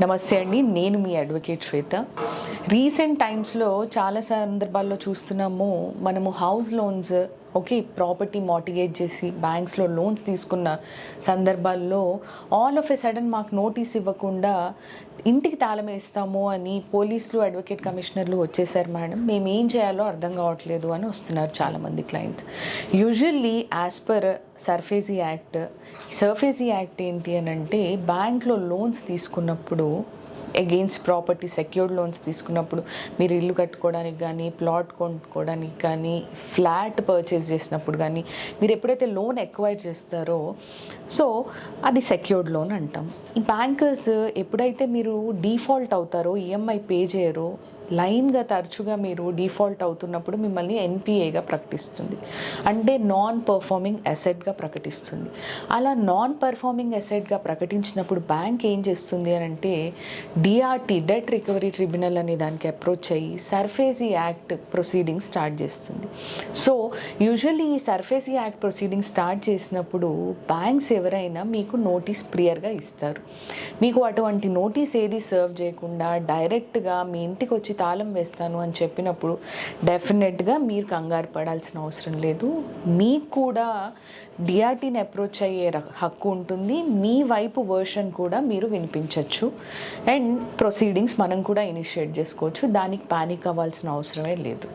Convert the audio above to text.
నమస్తే అండి నేను మీ అడ్వకేట్ శ్వేత. రీసెంట్ టైమ్స్లో చాలా సందర్భాల్లో చూస్తున్నాము మనము house loans okay property mortgage చేసి బ్యాంక్స్లో లోన్స్ తీసుకున్న సందర్భాల్లో ఆల్ ఆఫ్ ఎ సడన్ మాకు నోటీస్ ఇవ్వకుండా ఇంటికి తాళం వేస్తాము అని పోలీసులు అడ్వకేట్ కమిషనర్లు వచ్చేసారు మేడం. మేము ఏం చేయాలో అర్థం కావట్లేదు అని వస్తున్నారు చాలామంది clients usually as per SARFAESI act SARFAESI act ఏంటి అని అంటే బ్యాంక్లో లోన్స్ తీసుకున్నప్పుడు అగెయిన్స్ ప్రాపర్టీ సెక్యూర్డ్ లోన్స్ తీసుకున్నప్పుడు మీరు ఇల్లు కట్టుకోవడానికి కానీ ప్లాట్ కొనుక్కోవడానికి కానీ ఫ్లాట్ పర్చేస్ చేసినప్పుడు కానీ మీరు ఎప్పుడైతే లోన్ ఎక్వైర్ చేస్తారో సో అది సెక్యూర్డ్ లోన్ అంటాం. ఈ బ్యాంకర్స్ ఎప్పుడైతే మీరు డీఫాల్ట్ అవుతారో ఈఎంఐ పే చేయరో లైన్గా తరచుగా మీరు డిఫాల్ట్ అవుతున్నప్పుడు మిమ్మల్ని ఎన్పిఏగా ప్రకటిస్తుంది. అంటే నాన్ పర్ఫార్మింగ్ అసెట్గా ప్రకటిస్తుంది. అలా నాన్ పర్ఫార్మింగ్ అసెట్గా ప్రకటించినప్పుడు బ్యాంక్ ఏం చేస్తుంది అని అంటే డిఆర్టీ డెట్ రికవరీ ట్రిబ్యునల్ అనే దానికి అప్రోచ్ అయ్యి సర్ఫేసీ యాక్ట్ ప్రొసీడింగ్ స్టార్ట్ చేస్తుంది. సో యూజువల్లీ ఈ సర్ఫేసీ యాక్ట్ ప్రొసీడింగ్ స్టార్ట్ చేసినప్పుడు బ్యాంక్స్ ఎవరైనా మీకు నోటీస్ ప్రియర్గా ఇస్తారు. మీకు అటువంటి నోటీస్ ఏది సర్వ్ చేయకుండా డైరెక్ట్గా మీ ఇంటికి వచ్చి తాళం వేస్తాను అని చెప్పినప్పుడు డెఫినెట్గా మీరు కంగారు పడాల్సిన అవసరం లేదు. మీకు కూడా డిఆర్టీని అప్రోచ్ అయ్యే హక్కు ఉంటుంది. మీ వైపు వర్షన్ కూడా మీరు వినిపించవచ్చు అండ్ ప్రొసీడింగ్స్ మనం కూడా ఇనిషియేట్ చేసుకోవచ్చు. దానికి పానిక్ అవ్వాల్సిన అవసరమే లేదు.